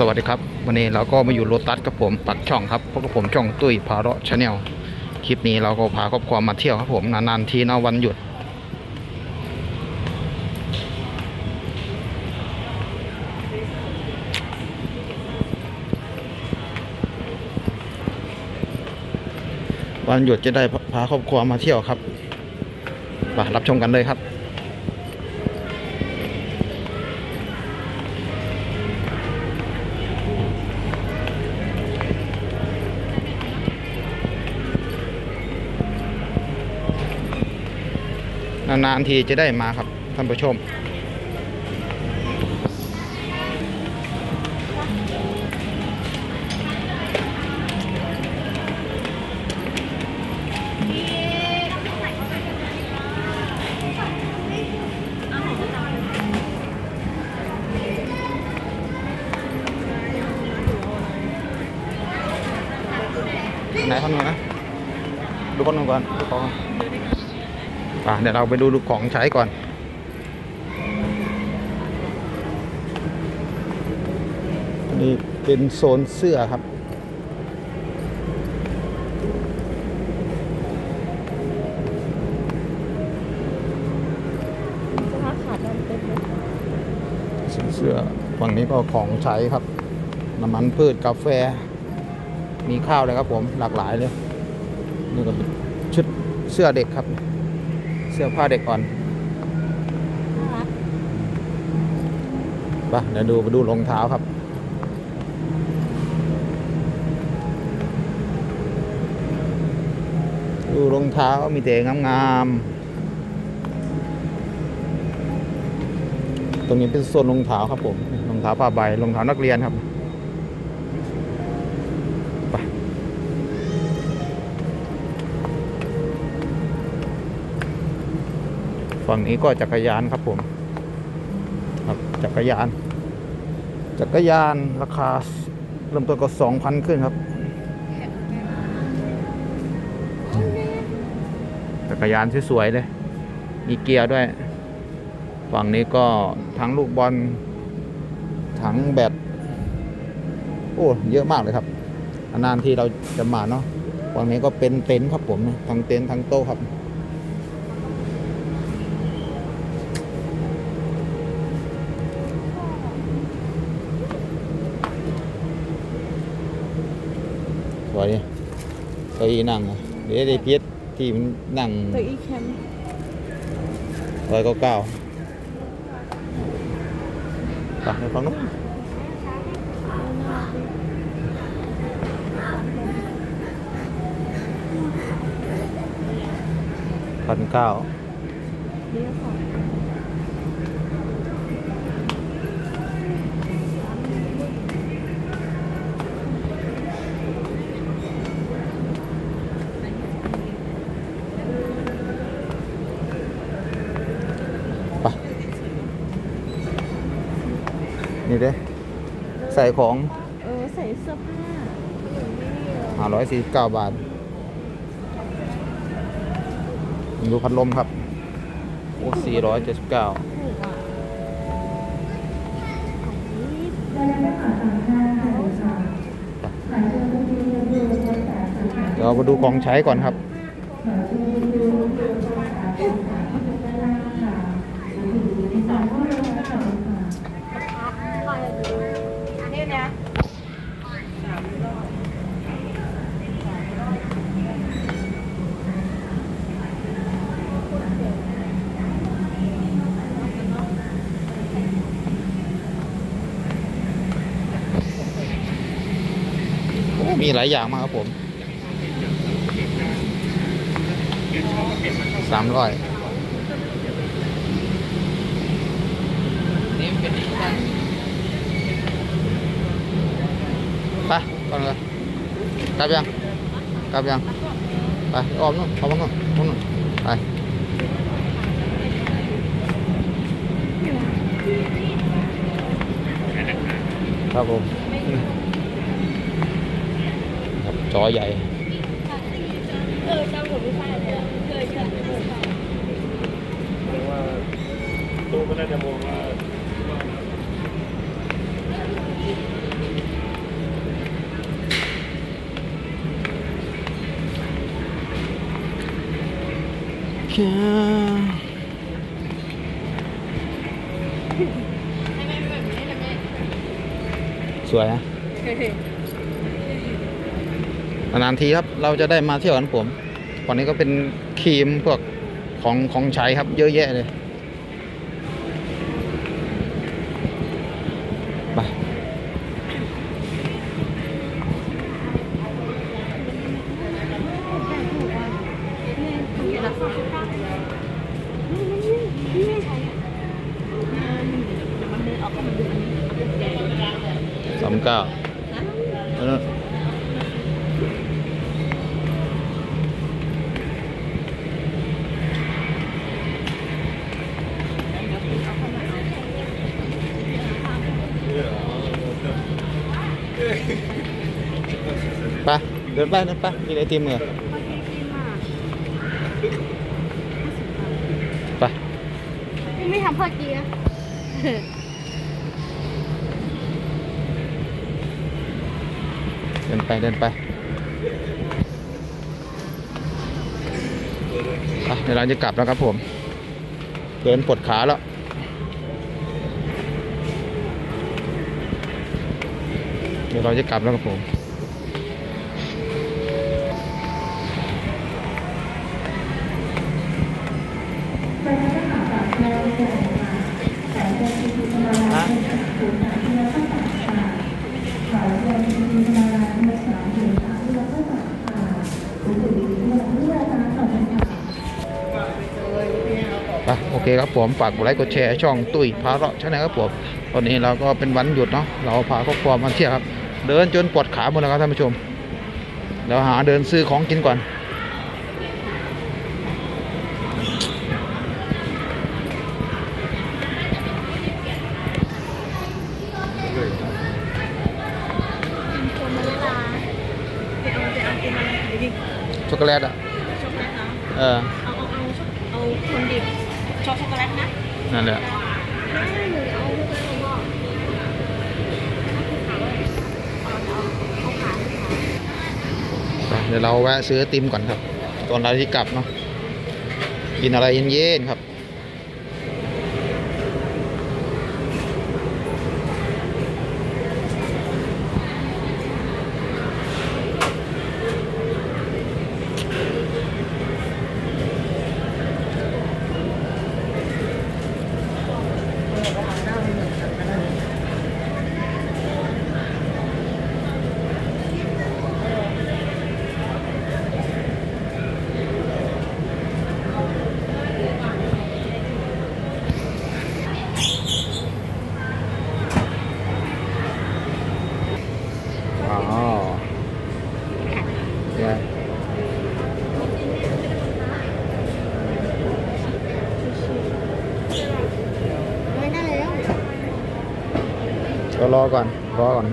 สวัสดีครับ วันนี้เราก็มาอยู่โรตัสกับผมปักช่องครับพบกับผมช่องตุ้ยพาเราะชาแนลคลิปนี้เราก็พาครอบครัวมาเที่ยวครับผมนานๆทีนะวันหยุด วันหยุดจะได้พาครอบครัวมาเที่ยวครับไปรับชมกันเลยครับ นานๆทีจะได้มาครับท่านผู้ชม ไหนข้างนู้นนะ ดูข้างนู้นก่อนดูของ่ะเดี๋ยวเราไปดูดูของใช้ก่อน นี่เป็นโซนเสื้อครับสภาขาดดันเต็มเลยเสื้อฝั่งนี้ก็ของใช้ครับ น้ำมันพืชกาแฟ มีข้าวเลยครับผมหลากหลายเลย นี่ก็ชุดเสื้อเด็กครับเสื้อผ้าเด็กก่อนน่ารักไปเดี๋ยวดูไปดูรองเท้าครับ ดูรองเท้ามีแต่งามๆ ตรงนี้เป็นโซนรองเท้าครับผม รองเท้าผ้าใบ รองเท้านักเรียนครับ งนี้ก็จักรยานครับผมครับจักรยาน จักรยานราคาเริ่มต้นก็สองพันขึ้นครับ จักรยานสวยๆเลย มีเกียร์ด้วย ฝั่งนี้ก็ทั้งลูกบอลทั้งแบตโอ้เยอะมากเลยครับนานที่เราจะมาเนาะฝั่งนี้ก็เป็นเต็นท์ครับผมทั้งเต็นท์ทั้งโต๊ะครับ สวยดิเก้าอี้นั่งอะเดี๋ยวได้เพียรที่มันนั่งตัวอีแคมร้อยเก้าเก้าไปไปฟังนู้นพันเก้า เรียกของ ไปนี่เด้ ใส่ของเออใส่เสื้อผ้าเหมือนไม่มีเลยห้าร้อยสี่สิบเก้าบาท ดูพัดลมครับ โอ้สี่ร้อยเจ็ดสิบเก้าถูกอะของนี้เดี๋ยวมาดูของใช้ก่อนครับ นี่เนี่ย โอ้ มีหลายอย่างมากครับผมสามร้อยไปก่อนเลยกลับยังกลับยังไปออมนู่นออมนู่นนู่นไปครับผม Trời ơi vậy Yeah. Sủa hả? นานทีครับเราจะได้มาเที่ยวกันผมวันนี้ก็เป็นครีมพวกของของใช้ครับ เยอะแยะเลยไปสามเก้า ไปเดินไปเดินไปกินไอติมเหรอไปไม่ทำพอดีนะเดินไปเดินไปอะเดี๋ยวเราจะกลับแล้วครับผม เดินปวดขาแล้วเดี๋ยวเราจะกลับแล้วครับผม อเคครับผมฝากกดไลค์กดแชร์ช่องตุ้ยพาเราะชาแนลครับผมตอนนี้เราก็เป็นวันหยุดเนาะเราพาครอบครัวมาเที่ยวครับ เดินจนปวดขาหมดแล้วครับท่านผู้ชมเดี๋ยวหาเดินซื้อของกินก่อนคนมาเวลาไปเอาไปเอาเป็นอะไรดิช็อกโกแลตอะช็อกโกแลตเนาะเออ นั่นแหละเดี๋ยวเราแวะซื้อไอติมก่อนครับ ตอนเราที่กลับเนาะกินอะไรเย็นๆครับ รอก่อน รอก่อน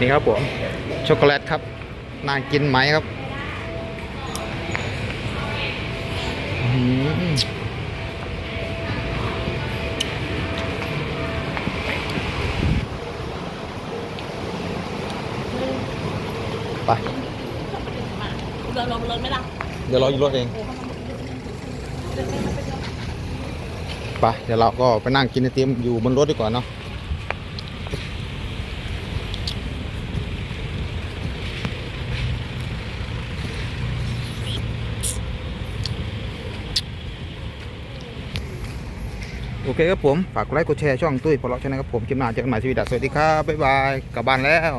นี่ครับผม ช็อกโกแลตครับ น่ากินไหมครับ อื้อ ถไหมล่ะเดี๋ยวเราอยู่รถเองไปเดี๋ยวเราก็ไปนั่งกินไอติมอยู่บนรถดีกว่าเนาะโอเคครับผม ฝากกดไลค์กดแชร์ช่องตุ้ยพอเลาะชนะครับผมคลิปหน้าเจอกันใหม่สวีดัสสวัสดีครับ บ๊ายบาย กลับบ้านแล้ว